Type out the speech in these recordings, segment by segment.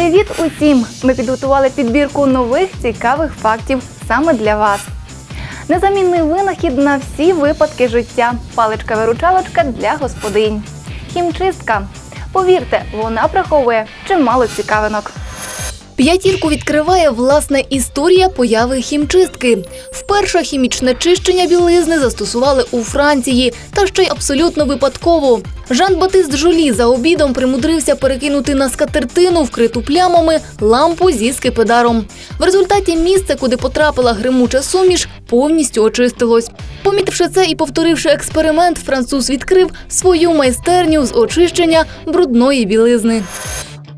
Привіт усім! Ми підготували підбірку нових цікавих фактів саме для вас. Незамінний винахід на всі випадки життя. Паличка-виручалочка для господинь. Хімчистка. Повірте, вона приховує чимало цікавинок. П'ятірку відкриває власна історія появи хімчистки. Вперше хімічне чищення білизни застосували у Франції, та ще й абсолютно випадково. Жан-Батист Жолі за обідом примудрився перекинути на скатертину, вкриту плямами, лампу зі скипидаром. В результаті місце, куди потрапила гримуча суміш, повністю очистилось. Помітивши це і повторивши експеримент, француз відкрив свою майстерню з очищення брудної білизни.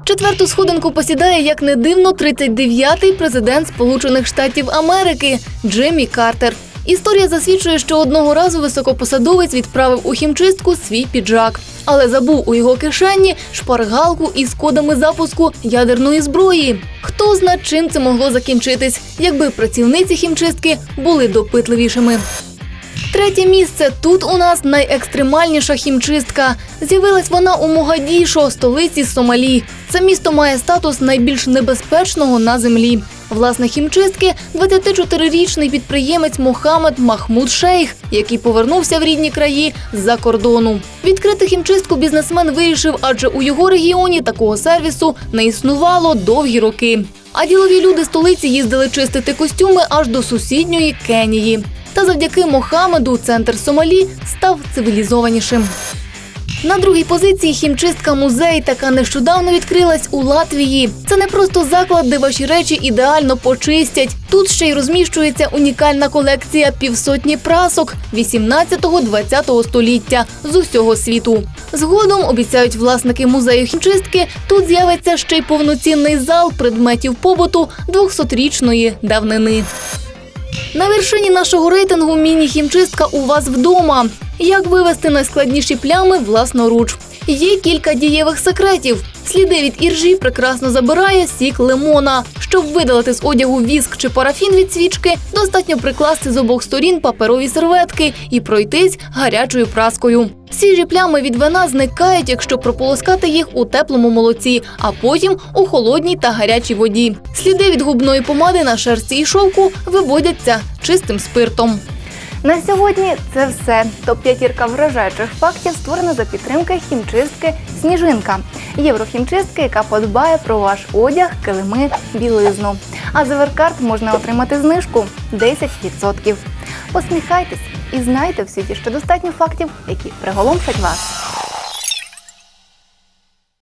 Четверту сходинку посідає, як не дивно, 39-й президент Сполучених Штатів Америки Джиммі Картер. Історія засвідчує, що одного разу високопосадовець відправив у хімчистку свій піджак, але забув у його кишені шпаргалку із кодами запуску ядерної зброї. Хто зна, чим це могло закінчитись, якби працівниці хімчистки були допитливішими. Третє місце тут у нас найекстремальніша хімчистка. З'явилась вона у Могадішо, столиці Сомалі. Це місто має статус найбільш небезпечного на землі. Власне хімчистки 24-річний підприємець Мохамед Махмуд Шейх, який повернувся в рідні краї з-за кордону. Відкрити хімчистку бізнесмен вирішив, адже у його регіоні такого сервісу не існувало довгі роки. А ділові люди столиці їздили чистити костюми аж до сусідньої Кенії. Та завдяки Мохамеду центр Сомалі став цивілізованішим. На другій позиції хімчистка музей, така нещодавно відкрилась у Латвії. Це не просто заклад, де ваші речі ідеально почистять. Тут ще й розміщується унікальна колекція півсотні прасок 18-20 століття з усього світу. Згодом обіцяють власники музею хімчистки. Тут з'явиться ще й повноцінний зал предметів побуту 200-річної давнини. На вершині нашого рейтингу міні-хімчистка у вас вдома. Як вивести найскладніші плями власноруч? Є кілька дієвих секретів. Сліди від іржі прекрасно забирає сік лимона. Щоб видалити з одягу віск чи парафін від свічки, достатньо прикласти з обох сторін паперові серветки і пройтись гарячою праскою. Сіжі плями від вина зникають, якщо прополоскати їх у теплому молоці, а потім у холодній та гарячій воді. Сліди від губної помади на шерсті і шовку виводяться чистим спиртом. На сьогодні це все. Топ-п'ятірка вражаючих фактів створена за підтримки хімчистки Сніжинка. Єврохімчистки, яка подбає про ваш одяг, килими, білизну. А за Веркарт можна отримати знижку 10%. Посміхайтесь і знайте в світі ще достатньо фактів, які приголомшать вас.